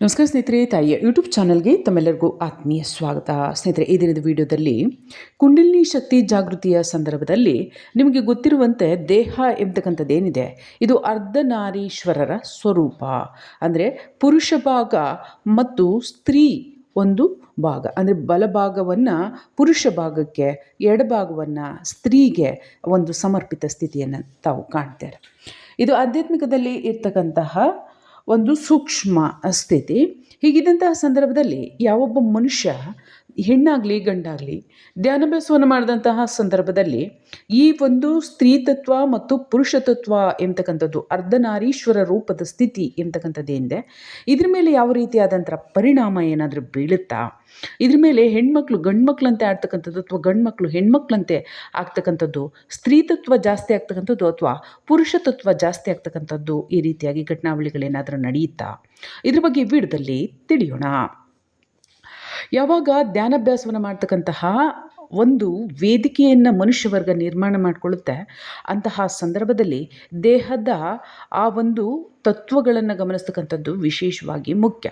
ನಮಸ್ಕಾರ ಸ್ನೇಹಿತರೆ, ತಾಯಿಯ ಯೂಟ್ಯೂಬ್ ಚಾನಲ್ಗೆ ತಮ್ಮೆಲ್ಲರಿಗೂ ಆತ್ಮೀಯ ಸ್ವಾಗತ. ಸ್ನೇಹಿತರೆ, ಈ ದಿನದ ವಿಡಿಯೋದಲ್ಲಿ ಕುಂಡಲಿನಿ ಶಕ್ತಿ ಜಾಗೃತಿಯ ಸಂದರ್ಭದಲ್ಲಿ ನಿಮಗೆ ಗೊತ್ತಿರುವಂತೆ ದೇಹ ಎಂಬತಕ್ಕಂಥದ್ದೇನಿದೆ? ಇದು ಅರ್ಧನಾರೀಶ್ವರರ ಸ್ವರೂಪ. ಅಂದರೆ ಪುರುಷ ಭಾಗ ಮತ್ತು ಸ್ತ್ರೀ ಒಂದು ಭಾಗ. ಅಂದರೆ ಬಲಭಾಗವನ್ನು ಪುರುಷ ಭಾಗಕ್ಕೆ ಎಡಭಾಗವನ್ನು ಸ್ತ್ರೀಗೆ ಒಂದು ಸಮರ್ಪಿತ ಸ್ಥಿತಿಯನ್ನು ತಾವು ಕಾಣ್ತಾರೆ ಇದು ಆಧ್ಯಾತ್ಮಿಕದಲ್ಲಿ ಇರ್ತಕ್ಕಂತಹ ಒಂದು ಸೂಕ್ಷ್ಮ ಸ್ಥಿತಿ. ಹೀಗಿದ್ದಂತಹ ಸಂದರ್ಭದಲ್ಲಿ ಯಾವೊಬ್ಬ ಮನುಷ್ಯ ಹೆಣ್ಣಾಗಲಿ, ಗಂಡಾಗಲಿ, ಧ್ಯಾನಾಭ್ಯಾಸವನ್ನು ಮಾಡಿದಂತಹ ಸಂದರ್ಭದಲ್ಲಿ ಈ ಒಂದು ಸ್ತ್ರೀ ತತ್ವ ಮತ್ತು ಪುರುಷ ತತ್ವ ಎಂತಕ್ಕಂಥದ್ದು ಅರ್ಧನಾರೀಶ್ವರ ರೂಪದ ಸ್ಥಿತಿ ಎಂತಕ್ಕಂಥದ್ದೇನಿದೆ ಇದ್ರ ಮೇಲೆ ಯಾವ ರೀತಿಯಾದಂಥ ಪರಿಣಾಮ ಏನಾದರೂ ಬೀಳುತ್ತಾ? ಇದ್ರ ಮೇಲೆ ಹೆಣ್ಮಕ್ಳು, ಗಂಡ್ಮಕ್ಳಂತೆ ಆಡ್ತಕ್ಕಂಥದ್ದು ಅಥವಾ ಗಂಡ್ಮಕ್ಳು, ಹೆಣ್ಮಕ್ಳಂತೆ ಆಗ್ತಕ್ಕಂಥದ್ದು ಸ್ತ್ರೀ ತತ್ವ ಜಾಸ್ತಿ ಆಗ್ತಕ್ಕಂಥದ್ದು ಅಥವಾ ಪುರುಷ ತತ್ವ ಜಾಸ್ತಿ ಆಗ್ತಕ್ಕಂಥದ್ದು ಈ ರೀತಿಯಾಗಿ ಘಟನಾವಳಿಗಳೇನಾದರೂ ನಡೆಯುತ್ತಾ? ಇದ್ರ ಬಗ್ಗೆ ವಿಡದಲ್ಲಿ ತಿಳಿಯೋಣ. ಯಾವಾಗ ಧ್ಯಾನಾಭ್ಯಾಸವನ್ನು ಮಾಡ್ತಕ್ಕಂತಹ ಒಂದು ವೇದಿಕೆಯನ್ನು ಮನುಷ್ಯ ವರ್ಗ ನಿರ್ಮಾಣ ಮಾಡಿಕೊಳ್ಳುತ್ತೆ ಅಂತಹ ಸಂದರ್ಭದಲ್ಲಿ ದೇಹದ ಆ ಒಂದು ತತ್ವಗಳನ್ನು ಗಮನಿಸ್ತಕ್ಕಂಥದ್ದು ವಿಶೇಷವಾಗಿ ಮುಖ್ಯ.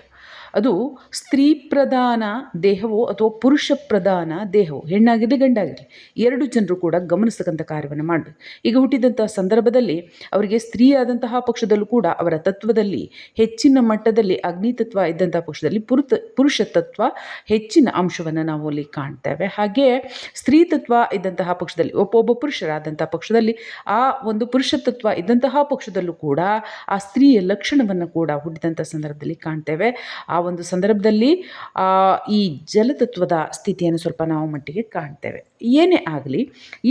ಅದು ಸ್ತ್ರೀ ಪ್ರಧಾನ ದೇಹವೋ ಅಥವಾ ಪುರುಷ ಪ್ರಧಾನ ದೇಹವೋ, ಹೆಣ್ಣಾಗಿರಲಿ ಗಂಡಾಗಿರಲಿ, ಎರಡು ಜನರು ಕೂಡ ಗಮನಿಸ್ತಕ್ಕಂಥ ಕಾರ್ಯವನ್ನು ಮಾಡಬೇಕು. ಈಗ ಹುಟ್ಟಿದಂಥ ಸಂದರ್ಭದಲ್ಲಿ ಅವರಿಗೆ ಸ್ತ್ರೀ ಆದಂತಹ ಪಕ್ಷದಲ್ಲೂ ಕೂಡ ಅವರ ತತ್ವದಲ್ಲಿ, ಹೆಚ್ಚಿನ ಮಟ್ಟದಲ್ಲಿ ಅಗ್ನಿ ತತ್ವ ಇದ್ದಂಥ ಪಕ್ಷದಲ್ಲಿ ಪುರುತ, ಪುರುಷ ತತ್ವ ಹೆಚ್ಚಿನ ಅಂಶವನ್ನು ನಾವು ಅಲ್ಲಿ ಕಾಣ್ತೇವೆ. ಹಾಗೆ ಸ್ತ್ರೀ ತತ್ವ ಇದ್ದಂತಹ ಪಕ್ಷದಲ್ಲಿ, ಒಬ್ಬೊಬ್ಬ ಪುರುಷರಾದಂಥ ಪಕ್ಷದಲ್ಲಿ ಆ ಒಂದು ಪುರುಷ ತತ್ವ ಇದ್ದಂತಹ ಪಕ್ಷದಲ್ಲೂ ಕೂಡ ಆ ಸ್ತ್ರೀಯ ಲಕ್ಷಣವನ್ನು ಕೂಡ ಹುಟ್ಟಿದಂಥ ಸಂದರ್ಭದಲ್ಲಿ ಕಾಣ್ತೇವೆ. ಆ ಒಂದು ಸಂದರ್ಭದಲ್ಲಿ ಈ ಜಲತತ್ವದ ಸ್ಥಿತಿಯನ್ನು ಸ್ವಲ್ಪ ನಾವು ಮಟ್ಟಿಗೆ ಕಾಣ್ತೇವೆ. ಏನೇ ಆಗಲಿ,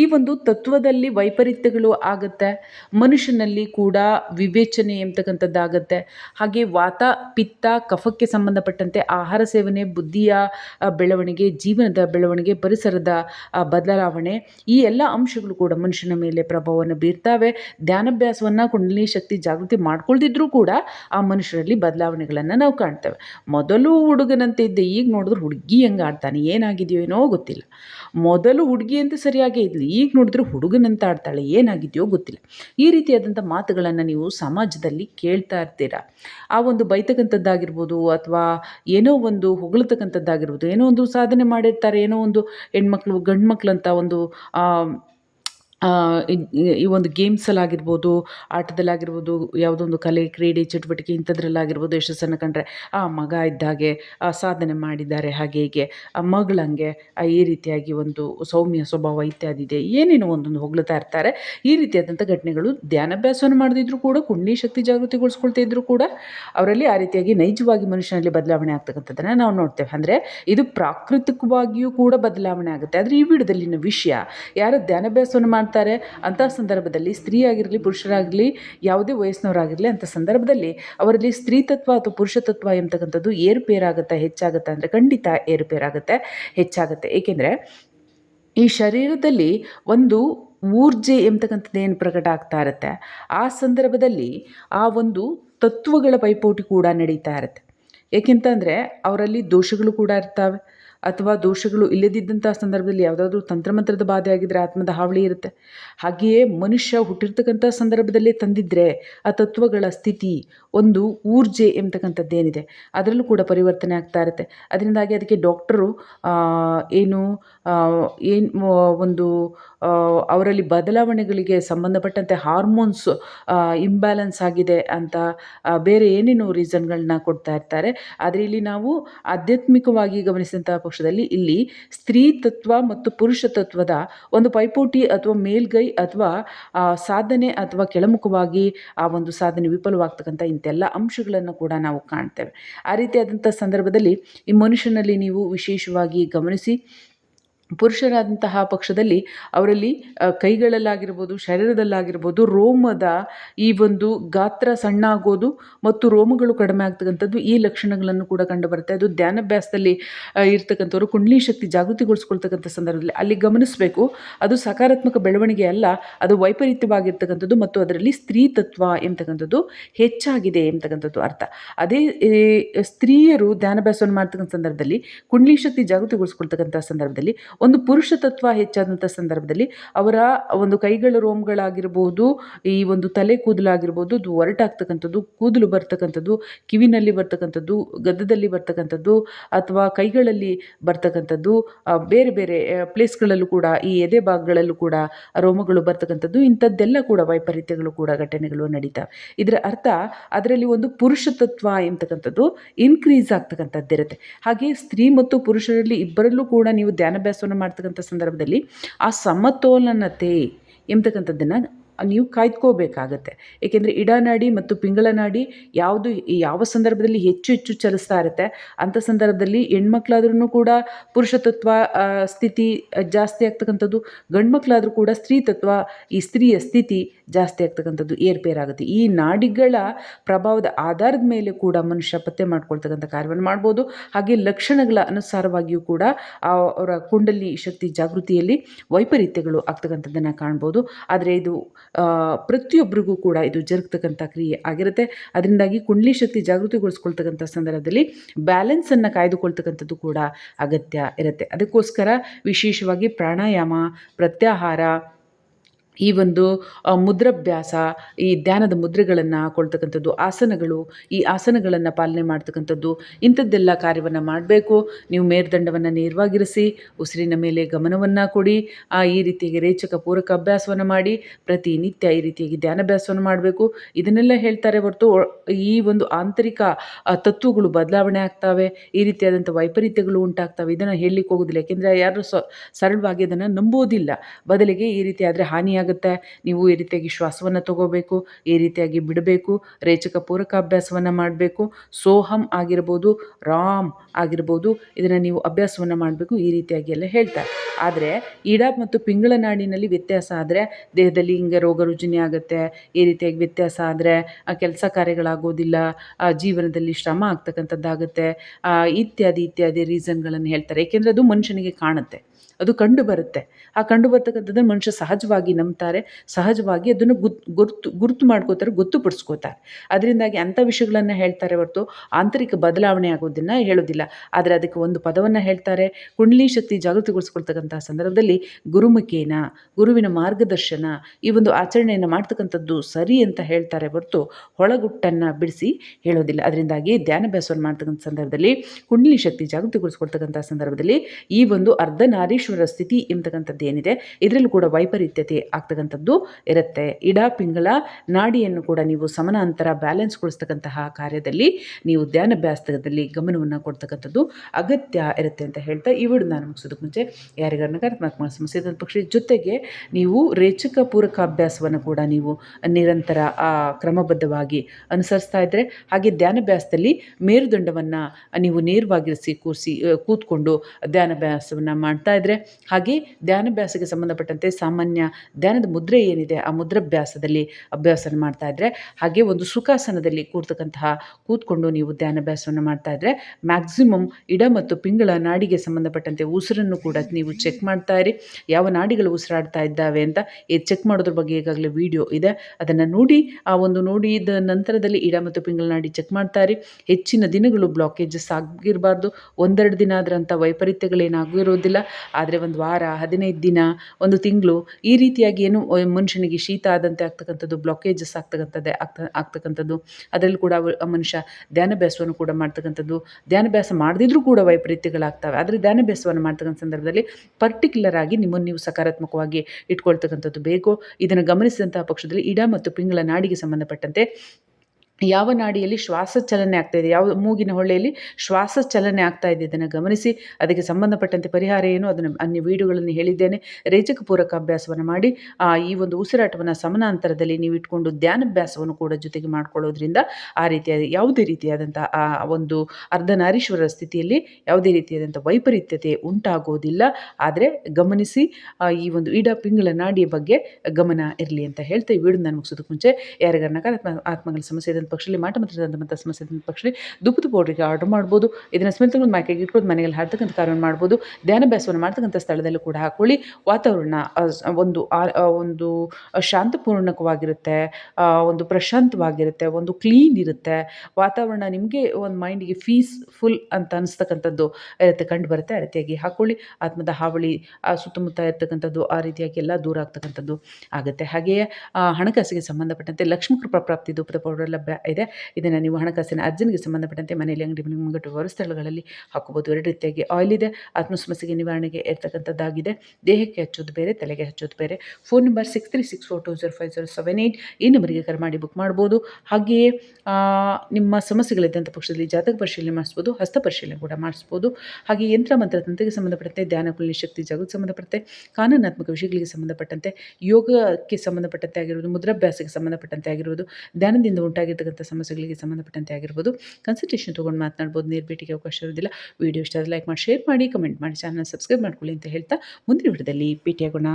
ಈ ಒಂದು ತತ್ವದಲ್ಲಿ ವೈಪರೀತ್ಯಗಳು ಆಗುತ್ತೆ, ಮನುಷ್ಯನಲ್ಲಿ ಕೂಡ ವಿವೇಚನೆ ಎಂಬತಕ್ಕಂಥದ್ದಾಗತ್ತೆ. ಹಾಗೆ ವಾತ, ಪಿತ್ತ, ಕಫಕ್ಕೆ ಸಂಬಂಧಪಟ್ಟಂತೆ ಆಹಾರ ಸೇವನೆ, ಬುದ್ಧಿಯ ಬೆಳವಣಿಗೆ, ಜೀವನದ ಬೆಳವಣಿಗೆ, ಪರಿಸರದ ಬದಲಾವಣೆ, ಈ ಎಲ್ಲ ಅಂಶಗಳು ಕೂಡ ಮನುಷ್ಯನ ಮೇಲೆ ಪ್ರಭಾವವನ್ನು ಬೀರ್ತಾವೆ. ಧ್ಯಾನಾಭ್ಯಾಸವನ್ನು ಕುಂಡಲಿ ಶಕ್ತಿ ಜಾಗೃತಿ ಮಾಡ್ಕೊಳ್ದಿದ್ರೂ ಕೂಡ ಆ ಮನುಷ್ಯರಲ್ಲಿ ಬದಲಾವಣೆಗಳನ್ನು ನಾವು ಕಾಣ್ತೇವೆ. ಮೊದಲು ಹುಡುಗನಂತೆ ಇದ್ದೆ, ಈಗ ನೋಡಿದ್ರೆ ಹುಡುಗಿ ಹೆಂಗೆ ಆಡ್ತಾನೆ. ಏನಾಗಿದೆಯೋ ಏನೋ ಗೊತ್ತಿಲ್ಲ. ಮೊದಲು ಹುಡುಗಿ ಅಂತ ಸರಿಯಾಗೇ ಇದ್ಲಿ, ಈಗ ನೋಡಿದ್ರೆ ಹುಡುಗನಂತ ಆಡ್ತಾಳೆ. ಏನಾಗಿದೆಯೋ ಗೊತ್ತಿಲ್ಲ. ಈ ರೀತಿಯಾದಂಥ ಮಾತುಗಳನ್ನು ನೀವು ಸಮಾಜದಲ್ಲಿ ಕೇಳ್ತಾ ಇರ್ತೀರ? ಆ ಒಂದು ಬೈತಕ್ಕಂಥದ್ದಾಗಿರ್ಬೋದು ಅಥವಾ ಏನೋ ಒಂದು ಹೊಗಳತಕ್ಕಂಥದ್ದಾಗಿರ್ಬೋದು, ಏನೋ ಒಂದು ಸಾಧನೆ ಮಾಡಿರ್ತಾರೆ, ಏನೋ ಒಂದು ಹೆಣ್ಮಕ್ಳು ಗಂಡು ಅಂತ ಒಂದು ಈ ಒಂದು ಗೇಮ್ಸಲ್ಲಾಗಿರ್ಬೋದು ಆಟದಲ್ಲಾಗಿರ್ಬೋದು ಯಾವುದೋ ಒಂದು ಕಲೆ, ಕ್ರೀಡೆ, ಚಟುವಟಿಕೆ ಇಂಥದ್ರಲ್ಲಾಗಿರ್ಬೋದು ಯಶಸ್ಸನ್ನು ಕಂಡ್ರೆ, ಆ ಮಗ ಇದ್ದಾಗೆ ಸಾಧನೆ ಮಾಡಿದ್ದಾರೆ, ಹಾಗೆ ಹೀಗೆ. ಆ ಮಗಳಂಗೆ ಈ ರೀತಿಯಾಗಿ ಒಂದು ಸೌಮ್ಯ ಸ್ವಭಾವ ಇತ್ಯಾದಿ ಇದೆ. ಏನೇನೋ ಒಂದೊಂದು ಹೊಗಳ್ತಾ ಇರ್ತಾರೆ. ಈ ರೀತಿಯಾದಂಥ ಘಟನೆಗಳು ಧ್ಯಾನಾಭ್ಯಾಸವನ್ನು ಮಾಡದಿದ್ರೂ ಕೂಡ ಕುಂಡಲಿ ಶಕ್ತಿ ಜಾಗೃತಿಗೊಳಿಸ್ಕೊಳ್ತಾ ಇದ್ದರೂ ಕೂಡ, ಅವರಲ್ಲಿ ಆ ರೀತಿಯಾಗಿ ನೈಜವಾಗಿ ಮನುಷ್ಯನಲ್ಲಿ ಬದಲಾವಣೆ ಆಗ್ತಕ್ಕಂಥದ್ದನ್ನು ನಾವು ನೋಡ್ತೇವೆ. ಅಂದರೆ, ಇದು ಪ್ರಾಕೃತಿಕವಾಗಿಯೂ ಕೂಡ ಬದಲಾವಣೆ ಆಗುತ್ತೆ. ಆದರೆ, ಈ ವಿಡದಲ್ಲಿನ ವಿಷಯ, ಯಾರು ಧ್ಯಾನಾಭ್ಯಾಸವನ್ನು ಮಾಡ್ತಾರೆ ಮಾಡ್ತಾರೆ ಅಂಥ ಸಂದರ್ಭದಲ್ಲಿ ಸ್ತ್ರೀಯಾಗಿರಲಿ ಪುರುಷರಾಗಲಿ ಯಾವುದೇ ವಯಸ್ಸಿನವರಾಗಿರಲಿ ಅಂಥ ಸಂದರ್ಭದಲ್ಲಿ ಅವರಲ್ಲಿ ಸ್ತ್ರೀ ತತ್ವ ಅಥವಾ ಪುರುಷ ತತ್ವ ಎಂಬತಕ್ಕಂಥದ್ದು ಏರುಪೇರಾಗುತ್ತೆ, ಹೆಚ್ಚಾಗುತ್ತೆ ಅಂದರೆ ಖಂಡಿತ ಏರುಪೇರಾಗುತ್ತೆ, ಹೆಚ್ಚಾಗುತ್ತೆ. ಏಕೆಂದರೆ ಈ ಶರೀರದಲ್ಲಿ ಒಂದು ಊರ್ಜೆ ಎಂಬತಕ್ಕಂಥದ್ದು ಏನು ಪ್ರಕಟ ಆಗ್ತಾ ಇರುತ್ತೆ, ಆ ಸಂದರ್ಭದಲ್ಲಿ ಆ ಒಂದು ತತ್ವಗಳ ಪೈಪೋಟಿ ಕೂಡ ನಡೀತಾ ಇರುತ್ತೆ. ಏಕೆಂತಂದರೆ ಅವರಲ್ಲಿ ದೋಷಗಳು ಕೂಡ ಇರ್ತವೆ. ಅಥವಾ ದೋಷಗಳು ಇಲ್ಲದಿದ್ದಂಥ ಸಂದರ್ಭದಲ್ಲಿ ಯಾವುದಾದ್ರೂ ತಂತ್ರಮಂತ್ರದ ಬಾಧೆ ಆಗಿದ್ದರೆ ಆತ್ಮದ ಹಾವಳಿ ಇರುತ್ತೆ. ಹಾಗೆಯೇ ಮನುಷ್ಯ ಹುಟ್ಟಿರ್ತಕ್ಕಂಥ ಸಂದರ್ಭದಲ್ಲೇ ತಂದಿದ್ದರೆ ಆ ತತ್ವಗಳ ಸ್ಥಿತಿ ಒಂದು ಊರ್ಜೆ ಎಂಬತಕ್ಕಂಥದ್ದೇನಿದೆ ಅದರಲ್ಲೂ ಕೂಡ ಪರಿವರ್ತನೆ ಆಗ್ತಾ ಇರುತ್ತೆ. ಅದರಿಂದಾಗಿ ಅದಕ್ಕೆ ಡಾಕ್ಟರು ಏನು ಏನು ಒಂದು ಅವರಲ್ಲಿ ಬದಲಾವಣೆಗಳಿಗೆ ಸಂಬಂಧಪಟ್ಟಂತೆ ಹಾರ್ಮೋನ್ಸ್ ಇಂಬ್ಯಾಲೆನ್ಸ್ ಆಗಿದೆ ಅಂತ ಬೇರೆ ಏನೇನೋ ರೀಸನ್ಗಳನ್ನ ಕೊಡ್ತಾ ಇರ್ತಾರೆ. ಆದರೆ ಇಲ್ಲಿ ನಾವು ಆಧ್ಯಾತ್ಮಿಕವಾಗಿ ಗಮನಿಸಿದಂಥ ಪಕ್ಷದಲ್ಲಿ ಇಲ್ಲಿ ಸ್ತ್ರೀ ತತ್ವ ಮತ್ತು ಪುರುಷ ತತ್ವದ ಒಂದು ಪೈಪೋಟಿ ಅಥವಾ ಮೇಲ್ಗೈ ಅಥವಾ ಸಾಧನೆ ಅಥವಾ ಕೆಳಮುಖವಾಗಿ ಆ ಒಂದು ಸಾಧನೆ ವಿಫಲವಾಗ್ತಕ್ಕಂಥ ಇಂತೆಲ್ಲ ಅಂಶಗಳನ್ನು ಕೂಡ ನಾವು ಕಾಣ್ತೇವೆ. ಆ ರೀತಿಯಾದಂಥ ಸಂದರ್ಭದಲ್ಲಿ ಈ ಮನುಷ್ಯನಲ್ಲಿ ನೀವು ವಿಶೇಷವಾಗಿ ಗಮನಿಸಿ ಪುರುಷರಾದಂತಹ ಪಕ್ಷದಲ್ಲಿ ಅವರಲ್ಲಿ ಕೈಗಳಲ್ಲಾಗಿರ್ಬೋದು, ಶರೀರದಲ್ಲಾಗಿರ್ಬೋದು, ರೋಮದ ಈ ಒಂದು ಗಾತ್ರ ಸಣ್ಣ ಆಗೋದು ಮತ್ತು ರೋಮಗಳು ಕಡಿಮೆ ಆಗ್ತಕ್ಕಂಥದ್ದು ಈ ಲಕ್ಷಣಗಳನ್ನು ಕೂಡ ಕಂಡುಬರುತ್ತೆ. ಅದು ಧ್ಯಾನಾಭ್ಯಾಸದಲ್ಲಿ ಇರ್ತಕ್ಕಂಥವ್ರು ಕುಂಡಲಿ ಶಕ್ತಿ ಜಾಗೃತಿಗೊಳಿಸ್ಕೊಳ್ತಕ್ಕಂಥ ಸಂದರ್ಭದಲ್ಲಿ ಅಲ್ಲಿ ಗಮನಿಸಬೇಕು. ಅದು ಸಕಾರಾತ್ಮಕ ಬೆಳವಣಿಗೆ ಅಲ್ಲ, ಅದು ವೈಪರೀತ್ಯವಾಗಿರ್ತಕ್ಕಂಥದ್ದು ಮತ್ತು ಅದರಲ್ಲಿ ಸ್ತ್ರೀ ತತ್ವ ಎಂಬತಕ್ಕಂಥದ್ದು ಹೆಚ್ಚಾಗಿದೆ ಎಂಬತಕ್ಕಂಥದ್ದು ಅರ್ಥ. ಅದೇ ಸ್ತ್ರೀಯರು ಧ್ಯಾನಾಭ್ಯಾಸವನ್ನು ಮಾಡ್ತಕ್ಕಂಥ ಸಂದರ್ಭದಲ್ಲಿ ಕುಂಡ್ಲಿ ಶಕ್ತಿ ಜಾಗೃತಿಗೊಳಿಸ್ಕೊಳ್ತಕ್ಕಂಥ ಸಂದರ್ಭದಲ್ಲಿ ಒಂದು ಪುರುಷ ತತ್ವ ಹೆಚ್ಚಾದಂಥ ಸಂದರ್ಭದಲ್ಲಿ ಅವರ ಒಂದು ಕೈಗಳ ರೋಮ್ಗಳಾಗಿರ್ಬೋದು, ಈ ಒಂದು ತಲೆ ಕೂದಲಾಗಿರ್ಬೋದು, ಅದು ಒರಟಾಗ್ತಕ್ಕಂಥದ್ದು, ಕೂದಲು ಬರ್ತಕ್ಕಂಥದ್ದು, ಕಿವಿನಲ್ಲಿ ಬರ್ತಕ್ಕಂಥದ್ದು, ಗದ್ದದಲ್ಲಿ ಬರ್ತಕ್ಕಂಥದ್ದು, ಅಥವಾ ಕೈಗಳಲ್ಲಿ ಬರ್ತಕ್ಕಂಥದ್ದು ಬೇರೆ ಬೇರೆ ಪ್ಲೇಸ್ಗಳಲ್ಲೂ ಕೂಡ, ಈ ಎದೆ ಭಾಗಗಳಲ್ಲೂ ಕೂಡ ರೋಮಗಳು ಬರ್ತಕ್ಕಂಥದ್ದು, ಇಂಥದ್ದೆಲ್ಲ ಕೂಡ ವೈಪರೀತ್ಯಗಳು ಕೂಡ ಘಟನೆಗಳು ನಡೀತಾವೆ. ಇದರ ಅರ್ಥ ಅದರಲ್ಲಿ ಒಂದು ಪುರುಷ ತತ್ವ ಎಂತಕ್ಕಂಥದ್ದು ಇನ್ಕ್ರೀಸ್ ಆಗ್ತಕ್ಕಂಥದ್ದಿರುತ್ತೆ. ಹಾಗೆ ಸ್ತ್ರೀ ಮತ್ತು ಪುರುಷರಲ್ಲಿ ಇಬ್ಬರಲ್ಲೂ ಕೂಡ ನೀವು ಧ್ಯಾನಾಭ್ಯಾಸವನ್ನು ಮಾಡ್ತಕ್ಕಂಥ ಸಂದರ್ಭದಲ್ಲಿ ಆ ಸಮತೋಲನತೆ ಎಂಬತಕ್ಕಂಥದ್ದನ್ನು ನೀವು ಕಾಯ್ದುಕೋಬೇಕಾಗತ್ತೆ. ಏಕೆಂದರೆ ಇಡನಾಡಿ ಮತ್ತು ಪಿಂಗಳನಾಡಿ ಯಾವುದು ಯಾವ ಸಂದರ್ಭದಲ್ಲಿ ಹೆಚ್ಚು ಹೆಚ್ಚು ಚಲಿಸ್ತಾ ಇರುತ್ತೆ, ಅಂಥ ಸಂದರ್ಭದಲ್ಲಿ ಹೆಣ್ಮಕ್ಳಾದ್ರೂ ಕೂಡ ಪುರುಷತತ್ವ ಸ್ಥಿತಿ ಜಾಸ್ತಿ ಆಗ್ತಕ್ಕಂಥದ್ದು, ಗಂಡ್ಮಕ್ಳಾದ್ರೂ ಕೂಡ ಸ್ತ್ರೀ ತತ್ವ, ಈ ಸ್ತ್ರೀಯ ಸ್ಥಿತಿ ಜಾಸ್ತಿ ಆಗ್ತಕ್ಕಂಥದ್ದು ಏರ್ಪೇರಾಗುತ್ತೆ ಈ ನಾಡಿಗಳ ಪ್ರಭಾವದ ಆಧಾರದ ಮೇಲೆ ಕೂಡ ಮನುಷ್ಯ ಪತ್ತೆ ಮಾಡ್ಕೊಳ್ತಕ್ಕಂಥ ಕಾರ್ಯವನ್ನು ಮಾಡ್ಬೋದು. ಹಾಗೆ ಲಕ್ಷಣಗಳ ಅನುಸಾರವಾಗಿಯೂ ಕೂಡ ಅವರ ಕುಂಡಲಿ ಶಕ್ತಿ ಜಾಗೃತಿಯಲ್ಲಿ ವೈಪರೀತ್ಯಗಳು ಆಗ್ತಕ್ಕಂಥದ್ದನ್ನು ಕಾಣ್ಬೋದು. ಆದರೆ ಇದು ಪ್ರತಿಯೊಬ್ಬರಿಗೂ ಕೂಡ ಇದು ಜರುಗ್ತಕ್ಕಂಥ ಕ್ರಿಯೆ ಆಗಿರುತ್ತೆ. ಅದರಿಂದಾಗಿ ಕುಂಡಲಿ ಶಕ್ತಿ ಜಾಗೃತಿಗೊಳಿಸ್ಕೊಳ್ತಕ್ಕಂಥ ಸಂದರ್ಭದಲ್ಲಿ ಬ್ಯಾಲೆನ್ಸನ್ನು ಕಾಯ್ದುಕೊಳ್ತಕ್ಕಂಥದ್ದು ಕೂಡ ಅಗತ್ಯ ಇರುತ್ತೆ. ಅದಕ್ಕೋಸ್ಕರ ವಿಶೇಷವಾಗಿ ಪ್ರಾಣಾಯಾಮ, ಪ್ರತ್ಯಾಹಾರ ಈ ಒಂದು ಮುದ್ರಾಭ್ಯಾಸ, ಈ ಧ್ಯಾನದ ಮುದ್ರೆಗಳನ್ನು ಹಾಕೊಳ್ತಕ್ಕಂಥದ್ದು, ಆಸನಗಳು, ಈ ಆಸನಗಳನ್ನು ಪಾಲನೆ ಮಾಡ್ತಕ್ಕಂಥದ್ದು, ಇಂಥದ್ದೆಲ್ಲ ಕಾರ್ಯವನ್ನು ಮಾಡಬೇಕು. ನೀವು ಮೇರುದಂಡವನ್ನು ನೇರವಾಗಿರಿಸಿ, ಉಸಿರಿನ ಮೇಲೆ ಗಮನವನ್ನು ಕೊಡಿ ಈ ರೀತಿಯಾಗಿ ರೇಚಕ ಪೂರಕ ಅಭ್ಯಾಸವನ್ನು ಮಾಡಿ, ಪ್ರತಿನಿತ್ಯ ಈ ರೀತಿಯಾಗಿ ಧ್ಯಾನಾಭ್ಯಾಸವನ್ನು ಮಾಡಬೇಕು. ಇದನ್ನೆಲ್ಲ ಹೇಳ್ತಾರೆ ಹೊರತು ಈ ಒಂದು ಆಂತರಿಕ ತತ್ವಗಳು ಬದಲಾವಣೆ ಆಗ್ತವೆ, ಈ ರೀತಿಯಾದಂಥ ವೈಪರೀತ್ಯಗಳು ಉಂಟಾಗ್ತವೆ. ಇದನ್ನು ಹೇಳಲಿಕ್ಕೆ ಹೋಗೋದಿಲ್ಲ, ಯಾಕೆಂದರೆ ಯಾರು ಸರಳವಾಗಿ ಅದನ್ನು ನಂಬೋದಿಲ್ಲ. ಬದಲಿಗೆ ಈ ರೀತಿ ಆದರೆ ಹಾನಿಯಾಗುತ್ತೆ ನೀವು ಈ ರೀತಿಯಾಗಿ ಶ್ವಾಸವನ್ನು ತಗೋಬೇಕು, ಈ ರೀತಿಯಾಗಿ ಬಿಡಬೇಕು, ರೇಚಕ ಪೂರಕ ಅಭ್ಯಾಸವನ್ನು ಮಾಡಬೇಕು. ಸೋಹಂ ಆಗಿರ್ಬೋದು, ರಾಮ್ ಆಗಿರ್ಬೋದು, ಇದನ್ನು ನೀವು ಅಭ್ಯಾಸವನ್ನು ಮಾಡಬೇಕು, ಈ ರೀತಿಯಾಗಿ ಎಲ್ಲ ಹೇಳ್ತಾರೆ. ಆದರೆ, ಈಡ ಮತ್ತು ಪಿಂಗಳ ನಾಡಿನಲ್ಲಿ ವ್ಯತ್ಯಾಸ ಆದರೆ, ದೇಹದಲ್ಲಿ ಹಿಂಗೆ ರೋಗ ರುಜಿನಿ ಆಗುತ್ತೆ, ಈ ರೀತಿಯಾಗಿ ವ್ಯತ್ಯಾಸ ಆದರೆ ಕೆಲಸ ಕಾರ್ಯಗಳಾಗೋದಿಲ್ಲ ಜೀವನದಲ್ಲಿ ಶ್ರಮ ಆಗ್ತಕ್ಕಂಥದ್ದಾಗುತ್ತೆ ಇತ್ಯಾದಿ ಇತ್ಯಾದಿ ರೀಸನ್ಗಳನ್ನು ಹೇಳ್ತಾರೆ. ಏಕೆಂದರೆ ಅದು ಮನುಷ್ಯನಿಗೆ ಕಾಣುತ್ತೆ. ಅದು ಕಂಡು ಬರುತ್ತೆ. ಆ ಕಂಡು ಬರ್ತಕ್ಕಂಥದ್ದನ್ನು ಮನುಷ್ಯ ಸಹಜವಾಗಿ ನಂಬ್ತಾರೆ. ಸಹಜವಾಗಿ ಅದನ್ನು ಗುರ್ತು, ಗುರುತು ಮಾಡ್ಕೋತಾರೆ ಗೊತ್ತುಪಡಿಸ್ಕೋತಾರೆ ಅದರಿಂದಾಗಿ ಅಂಥ ವಿಷಯಗಳನ್ನು ಹೇಳ್ತಾರೆ ಹೊರತು ಆಂತರಿಕ ಬದಲಾವಣೆ ಆಗೋದನ್ನು ಹೇಳೋದಿಲ್ಲ. ಆದರೆ ಅದಕ್ಕೆ ಒಂದು ಪದವನ್ನು ಹೇಳ್ತಾರೆ. ಕುಂಡಲಿ ಶಕ್ತಿ ಜಾಗೃತಿಗೊಳಿಸ್ಕೊಳ್ತಕ್ಕಂಥ ಸಂದರ್ಭದಲ್ಲಿ ಗುರುಮುಖೇನ, ಗುರುವಿನ ಮಾರ್ಗದರ್ಶನ ಈ ಒಂದು ಆಚರಣೆಯನ್ನು ಮಾಡ್ತಕ್ಕಂಥದ್ದು ಸರಿ ಅಂತ ಹೇಳ್ತಾರೆ ಹೊರತು ಒಳಗುಟ್ಟನ್ನು ಬಿಡಿಸಿ ಹೇಳೋದಿಲ್ಲ. ಅದರಿಂದಾಗಿ ಧ್ಯಾನಾಭ್ಯಾಸವನ್ನು ಮಾಡ್ತಕ್ಕಂಥ ಸಂದರ್ಭದಲ್ಲಿ ಕುಂಡಲಿ ಶಕ್ತಿ ಜಾಗೃತಿಗೊಳಿಸ್ಕೊಳ್ತಕ್ಕಂಥ ಸಂದರ್ಭದಲ್ಲಿ ಈ ಒಂದು ಅರ್ಧನಾರೀಶ್ವರ ಸ್ಥಿತಿ ಎಂಬತಕ್ಕಂಥದ್ದು ಏನಿದೆ, ಇದರಲ್ಲೂ ಕೂಡ ವೈಪರೀತ್ಯತೆ ಆಗ್ತಕ್ಕಂಥದ್ದು ಇರುತ್ತೆ. ಇಡ ಪಿಂಗಳ ನಾಡಿಯನ್ನು ಕೂಡ ನೀವು ಸಮಾನಾಂತರ ಬ್ಯಾಲೆನ್ಸ್ಗೊಳಿಸ್ತಕ್ಕಂತಹ ಕಾರ್ಯದಲ್ಲಿ ನೀವು ಧ್ಯಾನಾಭ್ಯಾಸದಲ್ಲಿ ಗಮನವನ್ನು ಕೊಡ್ತಕ್ಕಂಥದ್ದು ಅಗತ್ಯ ಇರುತ್ತೆ ಅಂತ ಹೇಳ್ತಾ ಈ ವಿಡಿಯೋ ನಾನು ಮುಗಿಸೋದಕ್ಕೆ ಮುಂಚೆ ಯಾರಿಗಾರ ನಕಾರಾತ್ಮಕ ಸಮಸ್ಯೆ ಪಕ್ಷ ಜೊತೆಗೆ ನೀವು ರೇಚಕ ಪೂರಕ ಅಭ್ಯಾಸವನ್ನು ಕೂಡ ನೀವು ನಿರಂತರ ಕ್ರಮಬದ್ಧವಾಗಿ ಅನುಸರಿಸ್ತಾ ಇದ್ದರೆ ಹಾಗೆ ಧ್ಯಾನಾಭ್ಯಾಸದಲ್ಲಿ ಮೇರುದಂಡವನ್ನು ನೀವು ನೇರವಾಗಿರಿಸಿ ಕೂರಿಸಿ ಕೂತ್ಕೊಂಡು ಧ್ಯಾನಾಭ್ಯಾಸವನ್ನು ಮಾಡ್ತಾ ಇದ್ದರೆ ಹಾಗೆ ಧ್ಯಾನಭ್ಯಾಸಕ್ಕೆ ಸಂಬಂಧಪಟ್ಟಂತೆ ಸಾಮಾನ್ಯ ಧ್ಯಾನದ ಮುದ್ರೆ ಏನಿದೆ, ಆ ಮುದ್ರಾಭ್ಯಾಸದಲ್ಲಿ ಅಭ್ಯಾಸನ ಮಾಡ್ತಾ ಇದ್ದರೆ ಹಾಗೆ ಒಂದು ಸುಖಾಸನದಲ್ಲಿ ಕೂರ್ತಕ್ಕಂತಹ ಕೂತ್ಕೊಂಡು ನೀವು ಧ್ಯಾನಭ್ಯಾಸವನ್ನು ಮಾಡ್ತಾ ಇದ್ದರೆ ಮ್ಯಾಕ್ಸಿಮಮ್ ಇಡ ಮತ್ತು ಪಿಂಗಳ ನಾಡಿಗೆ ಸಂಬಂಧಪಟ್ಟಂತೆ ಉಸಿರನ್ನು ಕೂಡ ನೀವು ಚೆಕ್ ಮಾಡ್ತಾ ಇರಿ. ಯಾವ ನಾಡಿಗಳು ಉಸಿರಾಡ್ತಾ ಇದ್ದಾವೆ ಅಂತ ಈ ಚೆಕ್ ಮಾಡೋದ್ರ ಬಗ್ಗೆ ಈಗಾಗಲೇ ವಿಡಿಯೋ ಇದೆ. ಅದನ್ನು ನೋಡಿ, ಆ ಒಂದು ನೋಡಿದ ನಂತರದಲ್ಲಿ ಇಡ ಮತ್ತು ಪಿಂಗಳ ನಾಡಿ ಚೆಕ್ ಮಾಡ್ತಾ ಇರಿ. ಹೆಚ್ಚಿನ ದಿನಗಳು ಬ್ಲಾಕೇಜಸ್ ಆಗಿರಬಾರ್ದು. ಒಂದೆರಡು ದಿನ ಅದರಂಥ ವೈಪರೀತ್ಯಗಳೇನಾಗಿರೋದಿಲ್ಲ ಆದರೆ ಒಂದು ವಾರ, ಹದಿನೈದು ದಿನ, ಒಂದು ತಿಂಗಳು ಈ ರೀತಿಯಾಗಿ ಏನು ಮನುಷ್ಯನಿಗೆ ಶೀತ ಆದಂತೆ ಆಗ್ತಕ್ಕಂಥದ್ದು ಬ್ಲಾಕೇಜಸ್ ಆಗ್ತಕ್ಕಂಥದ್ದೇ ಆಗ್ತ, ಆಗ್ತಕ್ಕಂಥದ್ದು, ಅದರಲ್ಲಿ ಕೂಡ ಮನುಷ್ಯ ಧ್ಯಾನಾಭ್ಯಾಸವನ್ನು ಕೂಡ ಮಾಡ್ತಕ್ಕಂಥದ್ದು ಧ್ಯಾನಭ್ಯಾಸ ಮಾಡದಿದ್ರೂ ಕೂಡ ವೈಪರೀತ್ಯಗಳಾಗ್ತವೆ. ಆದರೆ ಧ್ಯಾನಾಭ್ಯಾಸವನ್ನು ಮಾಡ್ತಕ್ಕಂಥ ಸಂದರ್ಭದಲ್ಲಿ ಪರ್ಟಿಕ್ಯುಲರ್ ಆಗಿ ನಿಮ್ಮನ್ನು ನೀವು ಸಕಾರಾತ್ಮಕವಾಗಿ ಇಟ್ಕೊಳ್ತಕ್ಕಂಥದ್ದು ಬೇಕು. ಇದನ್ನು ಗಮನಿಸಿದಂತಹ ಪಕ್ಷದಲ್ಲಿ ಇಡ ಮತ್ತು ಪಿಂಗಳ ನಾಡಿಗೆ ಸಂಬಂಧಪಟ್ಟಂತೆ ಯಾವ ನಾಡಿಯಲ್ಲಿ ಶ್ವಾಸ ಚಲನೆ ಆಗ್ತಾ ಇದೆ? ಯಾವ ಮೂಗಿನ ಹೊಳ್ಳೆಯಲ್ಲಿ ಶ್ವಾಸ ಚಲನೆ ಆಗ್ತಾ ಇದೆ? ಇದನ್ನು ಗಮನಿಸಿ. ಅದಕ್ಕೆ ಸಂಬಂಧಪಟ್ಟಂತೆ ಪರಿಹಾರ ಏನು? ಅದನ್ನು ಅನ್ಯ ವೀಡಿಯೋಗಳನ್ನು ಹೇಳಿದ್ದೇನೆ. ರೇಚಕ ಪೂರಕ ಅಭ್ಯಾಸವನ್ನು ಮಾಡಿ. ಆ, ಈ ಒಂದು ಉಸಿರಾಟವನ್ನು ಸಮಾನಾಂತರದಲ್ಲಿ ನೀವು ಇಟ್ಕೊಂಡು ಧ್ಯಾನಭ್ಯಾಸವನ್ನು ಕೂಡ ಜೊತೆಗೆ ಮಾಡ್ಕೊಳ್ಳೋದ್ರಿಂದ ಆ ರೀತಿಯಾದ ಯಾವುದೇ ರೀತಿಯಾದಂಥ ಆ ಒಂದು ಅರ್ಧನಾರೀಶ್ವರ ಸ್ಥಿತಿಯಲ್ಲಿ ಯಾವುದೇ ರೀತಿಯಾದಂಥ ವೈಪರೀತ್ಯತೆ ಉಂಟಾಗೋದಿಲ್ಲ. ಆದರೆ ಗಮನಿಸಿ ಈ ಒಂದು ಈಡ ಪಿಂಗಳ ನಾಡಿಯ ಬಗ್ಗೆ ಗಮನ ಇರಲಿ ಅಂತ ಹೇಳ್ತಾ ಈ ವಿಡಿಯೋ ನಾನು ಮುಗಿಸೋದಕ್ಕೆ ಮುಂಚೆ ಯಾರಿಗಾರ ನಕಾರಾತ್ಮಕ ಆತ್ಮಗಳ ಸಮಸ್ಯೆ ಇದ್ದಂಥ ಪಕ್ಷದಲ್ಲಿ ಮಾಟ ಮಂತ್ರದಂಥ ಸಮಸ್ಯೆ ಇದ್ದಂಥ ಪಕ್ಷದಲ್ಲಿ ದುಪ್ಪದ ಪೌಡ್ರಿಗೆ ಆರ್ಡರ್ ಮಾಡ್ಬೋದು. ಇದನ್ನು ಸ್ಮೆಲ್ ತಗೊಂಡು ಮೈಕೆಗೆ ಇಟ್ಕೊಂಡು ಮನೆಯಲ್ಲಿ ಹಾಡ್ತಕ್ಕಂಥ ಕಾರ್ಯವನ್ನು ಮಾಡ್ಬೋದು. ಧ್ಯಾನಾಭ್ಯಾಸವನ್ನು ಮಾಡ್ತಕ್ಕಂಥ ಸ್ಥಳದಲ್ಲೂ ಕೂಡ ಹಾಕ್ಕೊಳ್ಳಿ ವಾತಾವರಣ ಒಂದು ಒಂದು ಶಾಂತಪೂರ್ಣಕವಾಗಿರುತ್ತೆ. ಒಂದು ಪ್ರಶಾಂತವಾಗಿರುತ್ತೆ. ಒಂದು ಕ್ಲೀನ್ ಇರುತ್ತೆ. ವಾತಾವರಣ ನಿಮಗೆ ಒಂದು ಮೈಂಡಿಗೆ ಫೀಸ್ ಫುಲ್ ಅಂತ ಅನ್ನಿಸ್ತಕ್ಕಂಥದ್ದು ಇರುತ್ತೆ. ಕಂಡು ಬರುತ್ತೆ. ಆ ರೀತಿಯಾಗಿ ಹಾಕ್ಕೊಳ್ಳಿ ಆತ್ಮದ ಹಾವಳಿ ಸುತ್ತಮುತ್ತ ಇರ್ತಕ್ಕಂಥದ್ದು ಆ ರೀತಿಯಾಗಿ ಎಲ್ಲ ದೂರ ಆಗ್ತಕ್ಕಂಥದ್ದು ಆಗುತ್ತೆ. ಹಾಗೆಯೇ ಹಣಕಾಸಿಗೆ ಸಂಬಂಧಪಟ್ಟಂತೆ ಲಕ್ಷ್ಮೀ ಕೃಪಾ ಪ್ರಾಪ್ತಿ ಧೂಪದ ಪೌಡರ್ ಲಭ್ಯ ಇದೆ. ಇದನ್ನು ನೀವು ಹಣಕಾಸಿನ ಅರ್ಜನಿಗೆ ಸಂಬಂಧಪಟ್ಟಂತೆ ಮನೆಯಲ್ಲಿ ಅಂಗಡಿ ಮುಂಗಟ್ಟು ಸ್ಥಳಗಳಲ್ಲಿ ಹಾಕೋಬೋದು ಎರಡು ರೀತಿಯಾಗಿ ಆಯಿಲ್ ಇದೆ ಆತ್ಮ ಸಮಸ್ಯೆಗೆ ನಿವಾರಣೆಗೆ ಇರ್ತಕ್ಕಂಥದ್ದಾಗಿದೆ ದೇಹಕ್ಕೆ ಹಚ್ಚೋದು ಬೇರೆ, ತಲೆಗೆ ಹಚ್ಚೋದು ಬೇರೆ. Phone number six three six four two zero five zero seven eight ಈ ನಂಬರಿಗೆ ಕರೆ ಮಾಡಿ ಬುಕ್ ಮಾಡ್ಬೋದು. ಹಾಗೆಯೇ ನಿಮ್ಮ ಸಮಸ್ಯೆಗಳಿದ್ದಂಥ ಪಕ್ಷದಲ್ಲಿ ಜಾತಕ ಪರಿಶೀಲನೆ ಮಾಡಿಸ್ಬೋದು, ಹಸ್ತ ಪರಿಶೀಲನೆ ಕೂಡ ಮಾಡಿಸ್ಬೋದು. ಹಾಗೆ ಯಂತ್ರ ಮಂತ್ರ ತಂತ್ರಕ್ಕೆ ಸಂಬಂಧಪಟ್ಟಂತೆ ಧ್ಯಾನ ಕುಲಿ ಶಕ್ತಿ ಜಾಗಕ್ಕೆ ಸಂಬಂಧಪಟ್ಟಂತೆ, ಕಾನೂನಾತ್ಮಕ ವಿಷಯಗಳಿಗೆ ಸಂಬಂಧಪಟ್ಟಂತೆ, ಯೋಗಕ್ಕೆ ಸಂಬಂಧಪಟ್ಟಂತೆ ಆಗಿರುವುದು ಮುದ್ರಾಭ್ಯಾಸಕ್ಕೆ ಸಂಬಂಧಪಟ್ಟಂತೆ ಆಗಿರುವುದು ಧ್ಯಾನದಿಂದ ಉಂಟಾಗಿರ್ತಕ್ಕಂಥ ಸಮಸ್ಯೆಗಳಿಗೆ ಸಂಬಂಧಪಟ್ಟಂತೆ ಆಗಿರ್ಬೋದು ಕನ್ಸಲ್ಟೇಷನ್ ತೊಗೊಂಡು ಮಾತನಾಡ್ಬೋದು, ನೇರ ಭೇಟಿಗೆ ಅವಕಾಶ ಇರೋದಿಲ್ಲ. ವಿಡಿಯೋ ಇಷ್ಟ ಲೈಕ್ ಮಾಡಿ ಶೇರ್ ಮಾಡಿ ಕಮೆಂಟ್ ಮಾಡಿ ಚಾನಲ್ ಸಬ್ಸ್ಕ್ರೈಬ್ ಮಾಡ್ಕೊಳ್ಳಿ ಅಂತ ಹೇಳ್ತಾ ಮುಂದಿನ ವಿಡಿಯೋದಲ್ಲಿ ಭೇಟಿಯಾಗೋಣ.